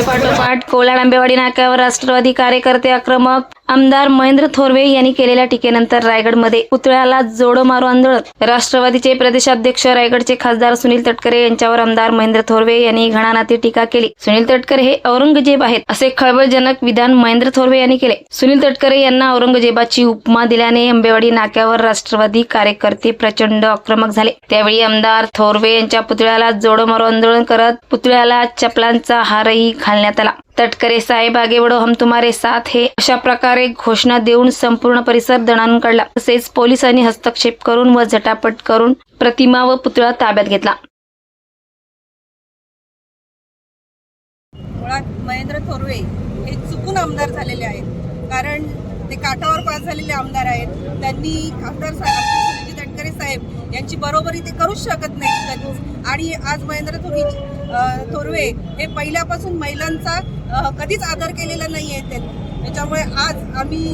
पाठोपाठ कोलाड आंबेवाडी नाक्यावर राष्ट्रवादी कार्यकर्ते आक्रमक आमदार महेंद्र थोरवे यांनी केलेल्या टीकेनंतर रायगडमध्ये पुतळ्याला जोडो मारो आंदोलन. राष्ट्रवादीचे प्रदेशाध्यक्ष रायगडचे खासदार सुनील तटकरे यांच्यावर आमदार महेंद्र थोरवे यांनी घणानाती टीका केली. सुनील तटकरे हे औरंगजेब आहेत असे खळबळजनक विधान महेंद्र थोरवे यांनी केले. सुनील तटकरे यांना औरंगजेबाची उपमा दिल्याने आंबेवाडी नाक्यावर राष्ट्रवादी कार्यकर्ते प्रचंड आक्रमक झाले. त्यावेळी आमदार थोरवे यांच्या पुतळ्याला जोडो मारो आंदोलन करत पुतळ्याला चपलांचा हारही घालण्यात आला. तटकरे साहेब आगे बडो हम तुम्हारे साथ हे. अशा प्रकारे घोषणा देऊन संपूर्ण परिसर दणाणून काढला. तसेच पोलिसांनी हस्तक्षेप करून व झटापट करून प्रतिमा व पुतळा ताब्यात घेतला. महेंद्र थोरवे हे चुकून आमदार झालेले आहेत. कारण ते काठावर पास झालेले आमदार आहेत. त्यांनी खासदार साहेब तटकरे साहेब यांची बरोबरी ते करूच शकत नाही आणि आज महेंद्र थोरवे थोरवे हे पहिल्यापासून महिलांचा कधीच आदर केलेला नाही आहे त्यांनी त्याच्यामुळे आज आम्ही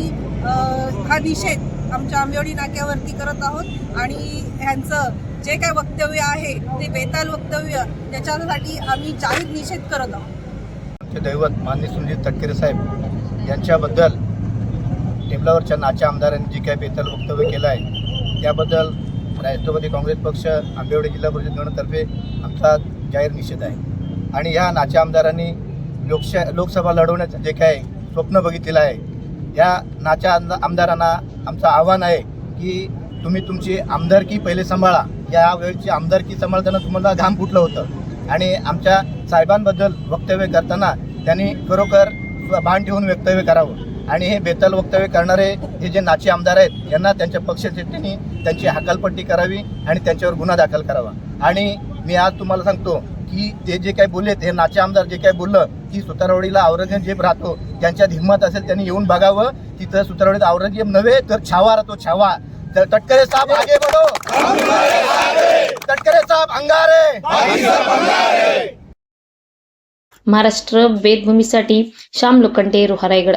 हा निषेध आमच्या आंबेवडी नाक्यावरती करत आहोत आणि ह्यांचं जे काय वक्तव्य आहे ते बेताल वक्तव्य त्याच्यासाठी आम्ही जाहीर निषेध करत आहोत. आमचे दैवत माननीय सुनील तटकरे साहेब यांच्याबद्दल टेबलावरच्या नाच्या आमदारांनी जे काय बेताल वक्तव्य केलं आहे त्याबद्दल राष्ट्रवादी काँग्रेस पक्ष आंबेवाडी जिल्हा परिषद गणतर्फे आमचा जाहीर निषेध आहे. आणि ह्या नाच्या आमदारांनी लोकशा लोकसभा लढवण्याचं जे काय स्वप्न बघितलेलं आहे या नाच्या आमदारांना आमचं आव्हान आहे की तुम्ही तुमची आमदारकी पहिले सांभाळा. या वेळची आमदारकी सांभाळताना तुम्हाला घाम फुटलं होतं. आणि आमच्या साहेबांबद्दल वक्तव्य करताना त्यांनी खरोखर भान ठेवून वक्तव्य करावं. आणि हे बेताल वक्तव्य करणारे हे जे नाचे आमदार आहेत यांना त्यांच्या पक्षश्रेष्ठींनी त्यांची हकालपट्टी करावी आणि त्यांच्यावर गुन्हा दाखल करावा. आणि मी आज तुम्हाला सांगतो की ते जे काय बोललेत हे नाचे आमदार जे काय बोललं की सुतारवाडीला औरंगजेब राहतो त्यांच्यात हिंमत असेल त्यांनी येऊन बघावं. तिथं सुतारवाडीत औरंगजेब नव्हे तर छावा राहतो छावा. तर तटकरे साहेब आगे बढो. तटकरे साहेब अंगारे. महाराष्ट्र वेदभूमीसाठी श्याम लोखंडे रोहा रायगड.